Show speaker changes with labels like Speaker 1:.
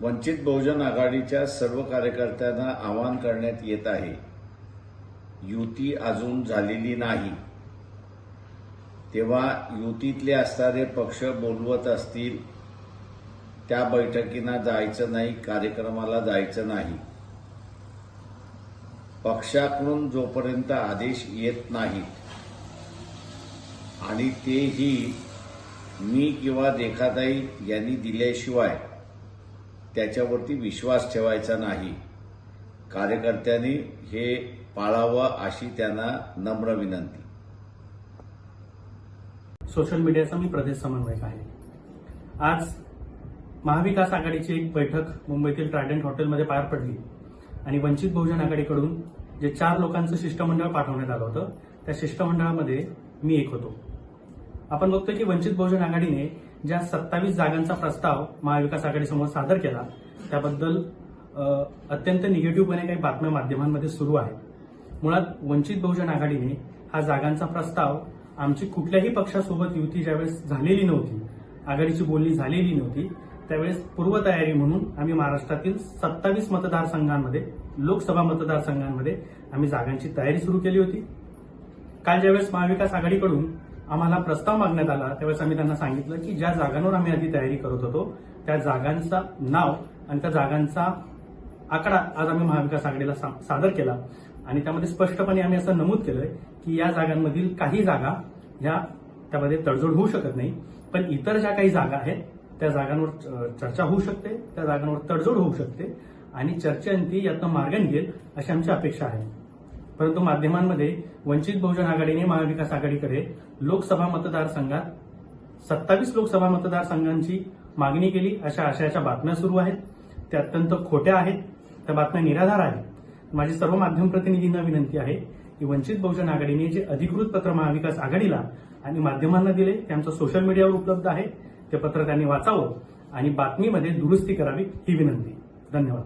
Speaker 1: वंचित बहुजन आघाडीच्या सर्व कार्यकर्त्यांना आवाहन करण्यात येत आहे. युती अजून झालेली नाही. तेव्हा युतीतले असणारे पक्ष बोलवत असतील त्या बैठकींना जायचं नाही कार्यक्रमाला जायचं नाही. पक्षाकडून जोपर्यंत आदेश येत नाहीत आणि तेही मी किंवा रेखाताई यांनी दिल्याशिवाय त्याच्यावरती विश्वास ठेवायचा नाही. कार्यकर्त्यांनी हे पाळावं अशी त्यांना नम्र विनंती.
Speaker 2: सोशल मीडियाचा मी प्रदेश समन्वयक आहे. आज महाविकास आघाडीची एक बैठक मुंबईतील ट्रायडंट हॉटेलमध्ये पार पडली आणि वंचित बहुजन आघाडीकडून जे चार लोकांचं शिष्टमंडळ पाठवण्यात आलं होतं त्या शिष्टमंडळामध्ये मी एक होतो. आपण बघतोय की वंचित बहुजन आघाडीने ज्या सत्तावीस जागांचा प्रस्ताव महाविकास आघाडीसमोर सादर केला त्याबद्दल अत्यंत निगेटिव्हपणे काही बातम्या माध्यमांमध्ये सुरू आहेत. मुळात वंचित बहुजन आघाडीने हा जागांचा प्रस्ताव आमची कुठल्याही पक्षासोबत युती ज्यावेळेस झालेली नव्हती आघाडीची बोलणी झालेली नव्हती त्यावेळेस पूर्वतयारी म्हणून आम्ही महाराष्ट्रातील सत्तावीस मतदारसंघांमध्ये लोकसभा मतदारसंघांमध्ये आम्ही जागांची तयारी सुरू केली होती. काल ज्यावेळेस महाविकास आघाडीकडून आम्हाला प्रस्ताव मागण्यात आला. त्यावेळेस आम्ही त्यांना सांगितलं की ज्या जागांवर आम्ही आधी तयारी करत होतो त्या जागांचा नाव आणि त्या जागांचा आकडा आज आम्ही महाविकास आघाडीला सा- सादर केला. आणि त्यामध्ये स्पष्टपणे आम्ही असं नमूद केलंय की या जागांमधील काही जागा ह्या त्यामध्ये तडजोड होऊ शकत नाही. पण इतर ज्या काही जागा आहेत त्या जागांवर चर्चा होऊ शकते त्या जागांवर तडजोड होऊ शकते आणि चर्चेअंती यातनं मार्ग निघेल अशी आमची अपेक्षा आहे. परंतु माध्यमांमध्ये वंचित बहुजन आघाडीने महाविकास आघाडीकडे लोकसभा मतदारसंघात सत्तावीस लोकसभा मतदारसंघांची मागणी केली अशा आशयाच्या बातम्या सुरू आहेत. त्या अत्यंत खोट्या आहेत. त्या बातम्या निराधार आहेत. माझी सर्व माध्यम प्रतिनिधींना विनंती आहे की वंचित बहुजन आघाडीने जे अधिकृत पत्र महाविकास आघाडीला आणि माध्यमांना दिले ते आमचं सोशल मीडियावर उपलब्ध आहे. ते पत्र त्यांनी वाचावं आणि बातमीमध्ये दुरुस्ती करावी ही विनंती. धन्यवाद.